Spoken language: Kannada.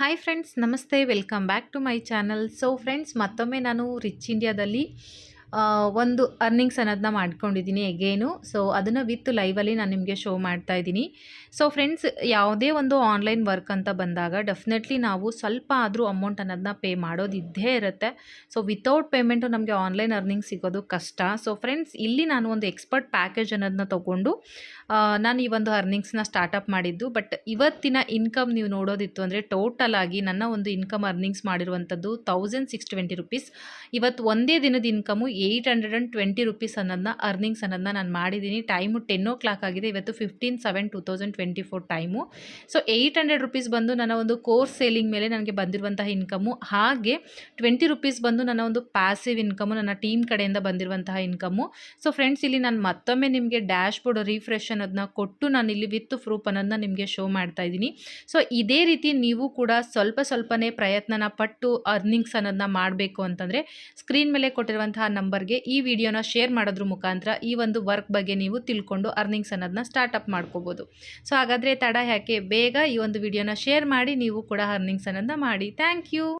ಹಾಯ್ ಫ್ರೆಂಡ್ಸ್ ನಮಸ್ತೆ welcome back to my channel so friends ಮತ್ತೊಮ್ಮೆ ನಾನು ರಿಚ್ ಇಂಡಿಯಾದಲ್ಲಿ ಒಂದು ಅರ್ನಿಂಗ್ಸ್ ಅನ್ನೋದನ್ನ ಮಾಡ್ಕೊಂಡಿದ್ದೀನಿ ಎಗೇನು ಸೊ ಅದನ್ನು ವಿತ್ ಲೈವಲ್ಲಿ ನಾನು ನಿಮಗೆ ಶೋ ಮಾಡ್ತಾ ಇದ್ದೀನಿ. ಸೊ ಫ್ರೆಂಡ್ಸ್ ಯಾವುದೇ ಒಂದು ಆನ್ಲೈನ್ ವರ್ಕ್ ಅಂತ ಬಂದಾಗ ಡೆಫಿನೆಟ್ಲಿ ನಾವು ಸ್ವಲ್ಪ ಆದರೂ ಅಮೌಂಟ್ ಅನ್ನೋದನ್ನ ಪೇ ಮಾಡೋದು ಇದ್ದೇ ಇರುತ್ತೆ. ಸೊ ವಿತೌಟ್ ಪೇಮೆಂಟು ನಮಗೆ ಆನ್ಲೈನ್ ಅರ್ನಿಂಗ್ ಸಿಗೋದು ಕಷ್ಟ. ಸೊ ಫ್ರೆಂಡ್ಸ್ ಇಲ್ಲಿ ನಾನು ಒಂದು ಎಕ್ಸ್ಪರ್ಟ್ ಪ್ಯಾಕೇಜ್ ಅನ್ನೋದನ್ನ ತೊಗೊಂಡು ನಾನು ಈ ಒಂದು ಅರ್ನಿಂಗ್ಸ್ನ ಸ್ಟಾರ್ಟಪ್ ಮಾಡಿದ್ದು. ಬಟ್ ಇವತ್ತಿನ ಇನ್ಕಮ್ ನೀವು ನೋಡೋದಿತ್ತು ಅಂದರೆ ಟೋಟಲ್ ಆಗಿ ನನ್ನ ಒಂದು ಇನ್ಕಮ್ ಅರ್ನಿಂಗ್ಸ್ ಮಾಡಿರುವಂಥದ್ದು ತೌಸಂಡ್ ಸಿಕ್ಸ್ ಟ್ವೆಂಟಿ ರುಪೀಸ್ ಇವತ್ತು ಒಂದೇ ದಿನದ income eight hundred and twenty rupees ಅನ್ನೋದನ್ನ ಅರ್ನಿಂಗ್ಸ್ ಅನ್ನೋದನ್ನ ನಾನು ಮಾಡಿದ್ದೀನಿ ಟೈಮು ಟೆನ್ ಓ ಕ್ಲಾಕ್ ಆಗಿದೆ. ಇವತ್ತು fifteen seven two thousand twenty four time so eight hundred rupees ಬಂದು ನನ್ನ ಒಂದು ಕೋರ್ಸ್ ಸೇಲಿಂಗ್ ಮೇಲೆ ನನಗೆ ಬಂದಿರುವಂತಹ ಇನ್ಕಮು ಹಾಗೆ ಟ್ವೆಂಟಿ ರುಪೀಸ್ ಬಂದು ನನ್ನ ಒಂದು ಪ್ಯಾಸಿವ್ ಇನ್ಕಮು ನನ್ನ ಟೀಮ್ ಕಡೆಯಿಂದ ಬಂದಿರುವಂತಹ ಇನ್ಕಮು ಸೊ ಫ್ರೆಂಡ್ಸ್ ಇಲ್ಲಿ ನಾನು ಮತ್ತೊಮ್ಮೆ ನಿಮಗೆ ಡ್ಯಾಶ್ ಬೋರ್ಡ್ ರಿಫ್ರೆಶ್ ಅನ್ನೋದನ್ನ ಕೊಟ್ಟು ನಾನು ಇಲ್ಲಿ ವಿತ್ ಪ್ರೂಫ್ ಅನ್ನೋದನ್ನ ನಿಮಗೆ ಶೋ ಮಾಡ್ತಾ ಇದ್ದೀನಿ. ಸೊ ಇದೇ ರೀತಿ ನೀವು ಕೂಡ ಸ್ವಲ್ಪ ಸ್ವಲ್ಪನೇ ಪ್ರಯತ್ನನ ಪಟ್ಟು ಅರ್ನಿಂಗ್ಸ್ ಅನ್ನೋದನ್ನ ಮಾಡಬೇಕು ಅಂತಂದರೆ ಸ್ಕ್ರೀನ್ ಮೇಲೆ ಕೊಟ್ಟಿರುವಂತಹ ನಂಬರ್ಗೆ ಈ ವಿಡಿಯೋನ ಶೇರ್ ಮಾಡೋದ್ರ ಮುಖಾಂತರ ಈ ಒಂದು ವರ್ಕ್ ಬಗ್ಗೆ ನೀವು ತಿಳ್ಕೊಂಡು ಅರ್ನಿಂಗ್ಸ್ ಅನ್ನೋದನ್ನ ಸ್ಟಾರ್ಟಪ್ ಮಾಡ್ಕೋಬೋದು. ಸೊ ಹಾಗಾದರೆ ತಡ ಯಾಕೆ? ಬೇಗ ಈ ಒಂದು ವಿಡಿಯೋನ ಶೇರ್ ಮಾಡಿ ನೀವು ಕೂಡ ಅರ್ನಿಂಗ್ಸ್ ಅನ್ನೋದನ್ನ ಮಾಡಿ. Thank you